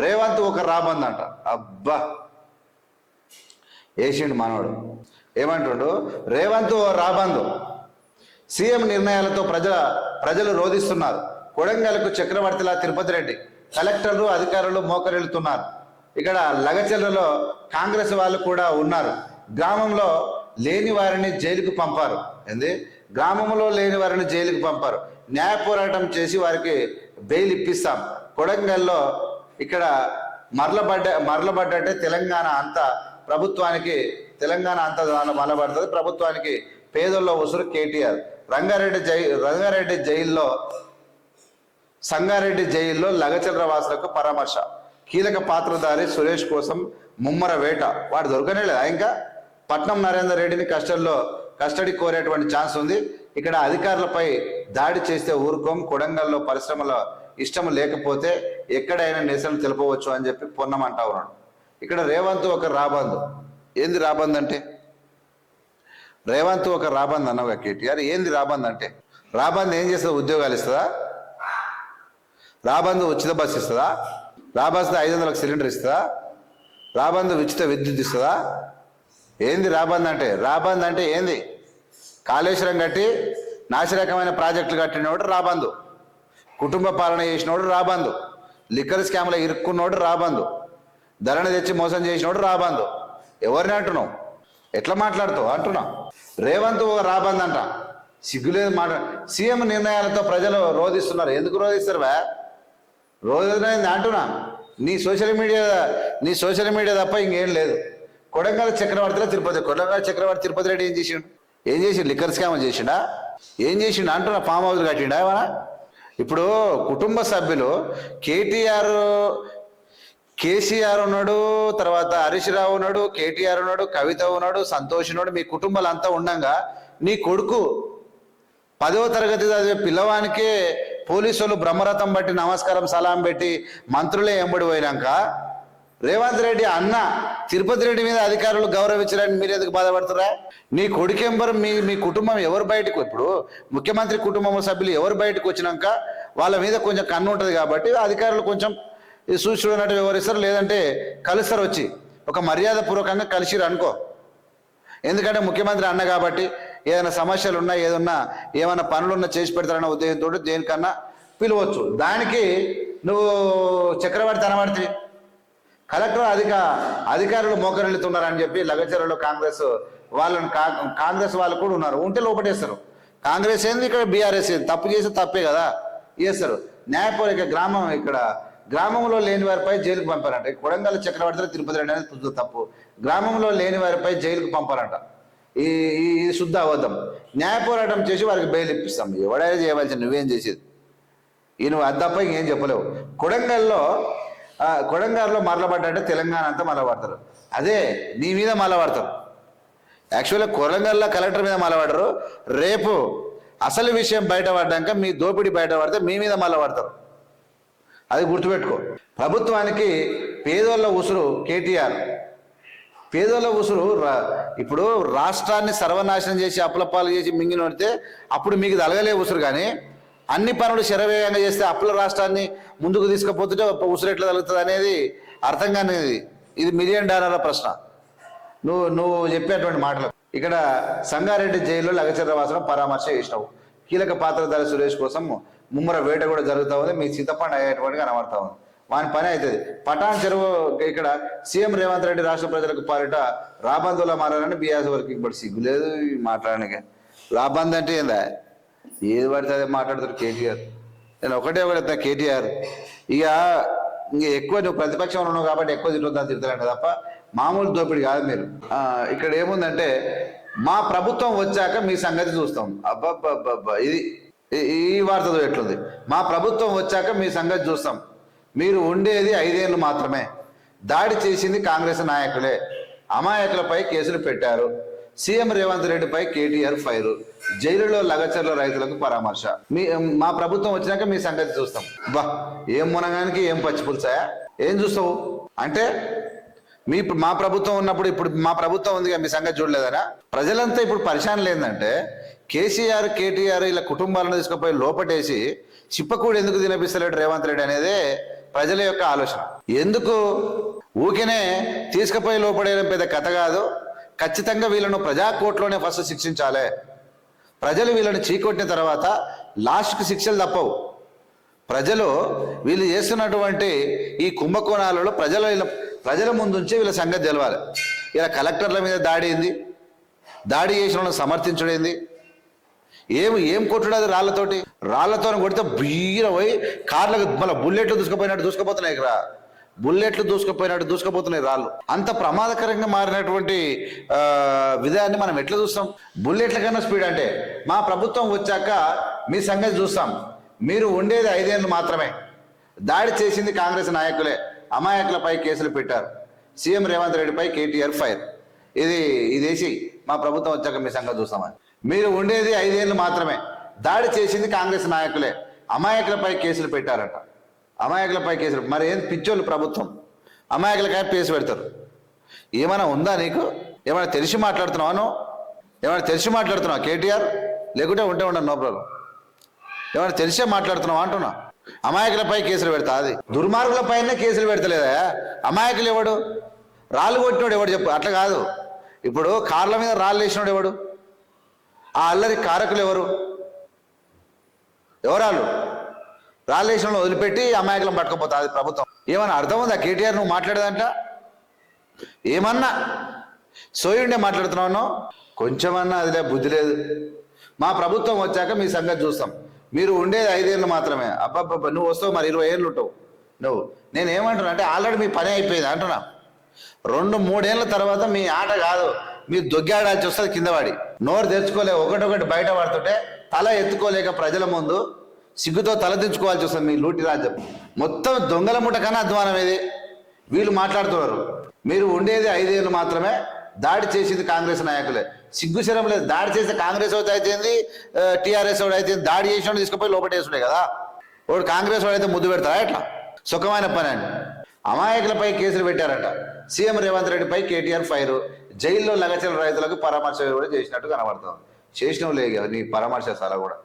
రేవంత్ ఒక రాబంద్ అంట అబ్బా! ఏషియన్ మానవుడు ఏమంటుండు? రేవంత్ ఓ రాబందు. సీఎం నిర్ణయాలతో ప్రజల ప్రజలు రోధిస్తున్నారు. కొడంగల్కు చక్రవర్తిలా తిరుపతి రెడ్డి. కలెక్టర్లు అధికారులు మోకరిల్లుతున్నారు. ఇక్కడ లగచెర్లలో కాంగ్రెస్ వాళ్ళు కూడా ఉన్నారు. గ్రామంలో లేని వారిని జైలుకు పంపారు. ఏంది? గ్రామంలో లేని వారిని జైలుకు పంపారు. న్యాయ పోరాటం చేసి వారికి బెయిల్ ఇప్పిస్తాం. కొడంగల్లో ఇక్కడ మరలబడ్డ మరలబడ్డంటే తెలంగాణ అంతా ప్రభుత్వానికి తెలంగాణ అంతా మరలబడుతుంది. ప్రభుత్వానికి పేదల్లో ఉసురు కేటీఆర్. రంగారెడ్డి జై రంగారెడ్డి జైల్లో సంగారెడ్డి జైల్లో లగచంద్ర వాసులకు పరామర్శ. కీలక పాత్రధారి సురేష్ కోసం ముమ్మర వేట. వాడు దొరకనే లేదా? ఇంకా పట్నం నరేందర్ రెడ్డిని కస్టడీలో కస్టడీ కోరేటువంటి ఛాన్స్ ఉంది. ఇక్కడ అధికారులపై దాడి చేస్తే ఊరుకోం. కొడంగల్లో పరిశ్రమల ఇష్టం లేకపోతే ఎక్కడైనా నిరసన తెలుపవచ్చు అని చెప్పి పొన్నమంటా ఉన్నాడు. ఇక్కడ రేవంత్ ఒక రాబందు. ఏంది రాబంద్ అంటే? రేవంత్ ఒక రాబంద్ అన్నగా కేటీఆర్ ఏంది రాబంద్ అంటే? రాబంద్ ఏం చేస్తుంది? ఉద్యోగాలు ఇస్తుందా? రాబంద్ ఉచిత బస్సు ఇస్తుందా? రాబంద్ ఐదు వందలకు సిలిండర్ ఇస్తుందా? రాబంద్ ఉచిత విద్యుత్ ఇస్తుందా? ఏంది రాబంద్ అంటే? రాబంద్ అంటే ఏంది? కాళేశ్వరం కట్టి నాసిరకమైన ప్రాజెక్టులు కట్టినోడు రాబందు. కుటుంబ పాలన చేసినోడు రాబందు. లిక్కర్ స్కామ్లో ఇరుక్కున్నోడు రాబందు. ధరణ తెచ్చి మోసం చేసినోడు రాబందు. ఎవరిని అంటున్నావు? ఎట్లా మాట్లాడుతావు? అంటున్నా. రేవంత్ ఓ రాబంద్ అంట సిగ్గులేదు మాట. సీఎం నిర్ణయాలతో ప్రజలు రోధిస్తున్నారు. ఎందుకు రోధిస్తారు వా అంటున్నా. నీ సోషల్ మీడియా నీ సోషల్ మీడియా తప్ప ఇంకేం లేదు. కొడంగల్ చక్రవర్తిలో తిరుపతి కొడంగల్ చక్రవర్తి తిరుపతి రెడ్డి ఏం చేసిండు? ఏం చేసిండు? లిక్కర్ స్కామ్ చేసిండా? ఏం చేసిండు? అంటున్నా ఫామ్ హౌస్ కట్టిండా ఏమన్నా? ఇప్పుడు కుటుంబ సభ్యులు కేటీఆర్ కేసీఆర్ ఉన్నాడు తర్వాత హరీష్ రావు ఉన్నాడు కేటీఆర్ ఉన్నాడు కవిత ఉన్నాడు సంతోష్ ఉన్నాడు మీ కుటుంబాలు అంతా ఉండంగా నీ కొడుకు పదవ తరగతి చదివే పిల్లవానికే పోలీసు వాళ్ళు బ్రహ్మరథం బట్టి నమస్కారం సలాం పెట్టి మంత్రులే ఎంబడి పోయినాక రేవంత్ రెడ్డి అన్న తిరుపతి రెడ్డి మీద అధికారులు గౌరవించడానికి మీరు ఎందుకు బాధపడుతురా నీ కొడుకెంబరు మీ మీ కుటుంబం ఎవరు బయటకు ఇప్పుడు ముఖ్యమంత్రి కుటుంబం సభ్యులు ఎవరు బయటకు వచ్చినాక వాళ్ళ మీద కొంచెం కన్ను ఉంటుంది కాబట్టి అధికారులు కొంచెం ఈ వివరిస్తారు లేదంటే కలుస్తారు వచ్చి. ఒక మర్యాద పూర్వకంగా కలిసిరు అనుకో. ఎందుకంటే ముఖ్యమంత్రి అన్న కాబట్టి ఏదైనా సమస్యలు ఉన్నా ఏదన్నా ఏమైనా పనులున్నా చేసి పెడతారన్న ఉద్దేశంతో దేనికన్నా పిలవచ్చు. దానికి నువ్వు చక్రవర్తి అనబడితే కలెక్టర్ అధిక అధికారులు మోకరిల్లుతున్నారని చెప్పి లగచర్లలో కాంగ్రెస్ వాళ్ళని కా- కాంగ్రెస్ వాళ్ళు కూడా ఉన్నారు. ఉంటే లోపటేస్తారు. కాంగ్రెస్ ఏంది ఇక్కడ? బీఆర్ఎస్ ఏంది? తప్పు చేస్తే తప్పే కదా? చేస్తారు. న్యాయపూరిక గ్రామం ఇక్కడ. గ్రామంలో లేని వారిపై జైలుకు పంపారంట. కొడంగల్ చక్రవర్తిలో తిరుపతి రెడ్డి అనేది తప్పు. గ్రామంలో లేని వారిపై జైలుకు పంపారంట. ఈ ఈ ఇది శుద్ధ అబద్ధం. న్యాయ పోరాటం చేసి వారికి బెయిల్ ఇప్పిస్తాం. ఎవడైనా చేయవలసి నువ్వేం చేసేది? ఈ నువ్వు అది తప్ప ఇంకేం చెప్పలేవు. కొడంగల్లో కొడంగారులో కొడంగల్లో మరలబడ్డంటే తెలంగాణ అంతా మరలబడతారు అదే నీ మీద మరలబడతారు యాక్చువల్గా కొరంగల్లో కలెక్టర్ మీద మలబడరు. రేపు అసలు విషయం బయటపడ్డాక మీ దోపిడీ బయటపడితే మీ మీద మలబడతారు. అది గుర్తుపెట్టుకో. ప్రభుత్వానికి పేదోళ్ళ ఉసురు కేటీఆర్. పేదోళ్ళ ఉసురు రా- ఇప్పుడు రాష్ట్రాన్ని సర్వనాశనం చేసి అప్పులపాలు చేసి మింగి నడితే అప్పుడు మీకు తలగలే ఉసురు కానీ అన్ని పనులు శరవేగంగా చేస్తే అప్పుల రాష్ట్రాన్ని ముందుకు తీసుకుపోతుంటే ఉసురు ఎట్లా అనేది అర్థం కానిది. ఇది మిలియన్ డాలర్ల ప్రశ్న. నువ్వు నువ్వు చెప్పేటువంటి మాటలు. ఇక్కడ సంగారెడ్డి జైల్లో లగచర్ర వాసన పరామర్శ చేసినావు. కీలక పాత్రధారి సురేష్ కోసం ముమ్మర వేట కూడా జరుగుతూ ఉంది. మీ చింతపండు అయ్యేటువంటి కనబడతా ఉంది. వాని పని అవుతుంది పటాన్ చెరువు ఇక్కడ సీఎం రేవంత్ రెడ్డి రాష్ట్ర ప్రజలకు పాలిట రాబందులా మారాలని బీఆర్ఎస్ వరకు ఇప్పుడు సిగ్గు లేదు మాట్లాడడానికి రాబంద్ అంటే ఏందా? ఏది పడితే అదే మాట్లాడతారు కేటీఆర్. నేను ఒకటే ఒకటి కేటీఆర్. ఇక ఇంకా ఎక్కువ నువ్వు ప్రతిపక్షంలో ఉన్నావు కాబట్టి ఎక్కువ తింటుందని తిరుగుతారంట తప్ప మామూలు దోపిడి కాదు మీరు. ఇక్కడ ఏముందంటే మా ప్రభుత్వం వచ్చాక మీ సంగతి చూస్తాం. అబ్బబ్బబ్బబ్బా ఇది ఈ- ఈ వార్తతో ఎట్లుంది? మా ప్రభుత్వం వచ్చాక మీ సంగతి చూస్తాం. మీరు ఉండేది ఐదేళ్ళు మాత్రమే. దాడి చేసింది కాంగ్రెస్ నాయకులే. అమాయకులపై కేసులు పెట్టారు. సీఎం రేవంత్ రెడ్డిపై కేటీఆర్ ఫైర్. జైలులో లగచర్ల రైతులకు పరామర్శ. మీ మా ప్రభుత్వం వచ్చినాక మీ సంగతి చూస్తాం. బా ఏం మునగానికి ఏం పచ్చిపులుసాయా ఏం చూస్తావు? అంటే మీ మా ప్రభుత్వం ఉన్నప్పుడు ఇప్పుడు మా ప్రభుత్వం ఉంది మీ సంగతి చూడలేదరా ప్రజలంతా ఇప్పుడు పరిశాన్ లేదంటే కేసీఆర్ కేటీఆర్ ఇలా కుటుంబాలను తీసుకుపోయి లోపటేసి చిప్పకూడు ఎందుకు తినిపిస్తలేడు రేవంత్ రెడ్డి అనేది ప్రజల యొక్క ఆలోచన. ఎందుకు? ఊరికనే తీసుకుపోయి లోపడేయడం పెద్ద కథ కాదు. ఖచ్చితంగా వీళ్ళను ప్రజాకోర్టులోనే ఫస్ట్ శిక్షించాలి. ప్రజలు వీళ్ళని చీకొట్టిన తర్వాత లాస్ట్కి శిక్షలు తప్పవు. ప్రజలు వీళ్ళు చేస్తున్నటువంటి ఈ కుంభకోణాలలో ప్రజల ప్రజల ముందుంచి వీళ్ళ సంగతి తెలవాలి. ఇలా కలెక్టర్ల మీద దాడి ఏంది? దాడి చేసిన వాళ్ళని సమర్థించడేంది ఏం ఏం కొట్టుడు అది రాళ్ళతోటి రాళ్ళతో కొడితే బీర పోయి కార్లకు మళ్ళీ బుల్లెట్లు దూసుకుపోయినట్టు దూసుకుపోతున్నాయి ఇక్కడ బుల్లెట్లు దూసుకుపోయినట్టు దూసుకుపోతున్నాయి రాళ్ళు. అంత ప్రమాదకరంగా మారినటువంటి విధాన్ని మనం ఎట్లా చూస్తాం? బుల్లెట్ల కన్నా స్పీడ్ అంటే మా ప్రభుత్వం వచ్చాక మీ సంగతి చూస్తాం. మీరు ఉండేది ఐదేళ్ళు మాత్రమే. దాడి చేసింది కాంగ్రెస్ నాయకులే. అమాయకులపై కేసులు పెట్టారు. సీఎం రేవంత్ రెడ్డిపై కేటీఆర్ ఫైర్. ఇది ఇదేసి మా ప్రభుత్వం వచ్చాక మీ సంగతి చూస్తామని. మీరు ఉండేది ఐదేళ్ళు మాత్రమే. దాడి చేసింది కాంగ్రెస్ నాయకులే. అమాయకులపై కేసులు పెట్టారట. అమాయకులపై కేసులు. మరి ఏం పిచ్చోళ్ళు ప్రభుత్వం? అమాయకులపై కేసు పెడతారు. ఏమైనా ఉందా నీకు? ఏమైనా తెలిసి మాట్లాడుతున్నావు ఏమైనా తెలిసి మాట్లాడుతున్నావు కేటీఆర్? లేకుంటే ఉంటే ఉండను నో ప్రాబ్లం. ఏమైనా తెలిసే మాట్లాడుతున్నావు అంటున్నా? అమాయకులపై కేసులు పెడతా అది. దుర్మార్గులపైనే కేసులు పెడతలేదా? అమాయకులు ఎవడు? రాళ్ళు కొట్టినోడు ఎవడు చెప్పు అట్లా కాదు. ఇప్పుడు కార్ల మీద రాళ్ళు వేసినోడు ఎవడు? ఆ అల్లరి కారకులు ఎవరు? ఎవరాళ్ళు? రాలేషన్లో వదిలిపెట్టి అమాయకులను పట్టుకపోతా అది ప్రభుత్వం. ఏమన్నా అర్థం ఉందా? కేటీఆర్ నువ్వు మాట్లాడేదంట ఏమన్నా? సోయుండే మాట్లాడుతున్నావు కొంచెమన్నా అదిలే బుద్ధి లేదు. మా ప్రభుత్వం వచ్చాక మీ సంగతి చూస్తాం. మీరు ఉండేది ఐదేళ్ళు మాత్రమే. అబ్బాబ్బ నువ్వు వస్తావు మరి ఇరవై ఏళ్ళు ఉంటావు. నువ్వు నేను ఏమంటున్నా అంటే ఆల్రెడీ మీ పని అయిపోయింది అంటున్నా. రెండు మూడేళ్ళ తర్వాత మీ ఆట కాదు మీరు దొగ్గాడాల్సి వస్తుంది కిందవాడి నోరు తెచ్చుకోలే ఒకటొకటి బయట పడుతుంటే తల ఎత్తుకోలేక ప్రజల ముందు సిగ్గుతో తలదించుకోవాల్సి వస్తుంది మీ లూటి రాజ్యం మొత్తం దొంగల ముఠ కన్నా అధ్వానం ఇది వీళ్ళు మాట్లాడుతున్నారు. మీరు ఉండేది ఐదేళ్ళు మాత్రమే దాడి చేసింది కాంగ్రెస్ నాయకులే. సిగ్గు శరం లేదు. దాడి చేస్తే కాంగ్రెస్ వాడు అయితేంది టీఆర్ఎస్ వాడు అయితే దాడి చేసిన తీసుకుపోయి లోపటేసుడే కదా. వాడు కాంగ్రెస్ వాడు అయితే ముద్దు పెడతారా ఎట్లా? సుఖమైన పని అండి. అమాయకులపై కేసులు పెట్టారట. సీఎం రేవంత్ రెడ్డిపై కేటీఆర్ ఫైర్. జైల్లో లగచల రైతులకు పరామర్శ కూడా చేసినట్టు కనబడుతుంది. చేసినవు లేదు నీ పరామర్శ సలహా కూడా.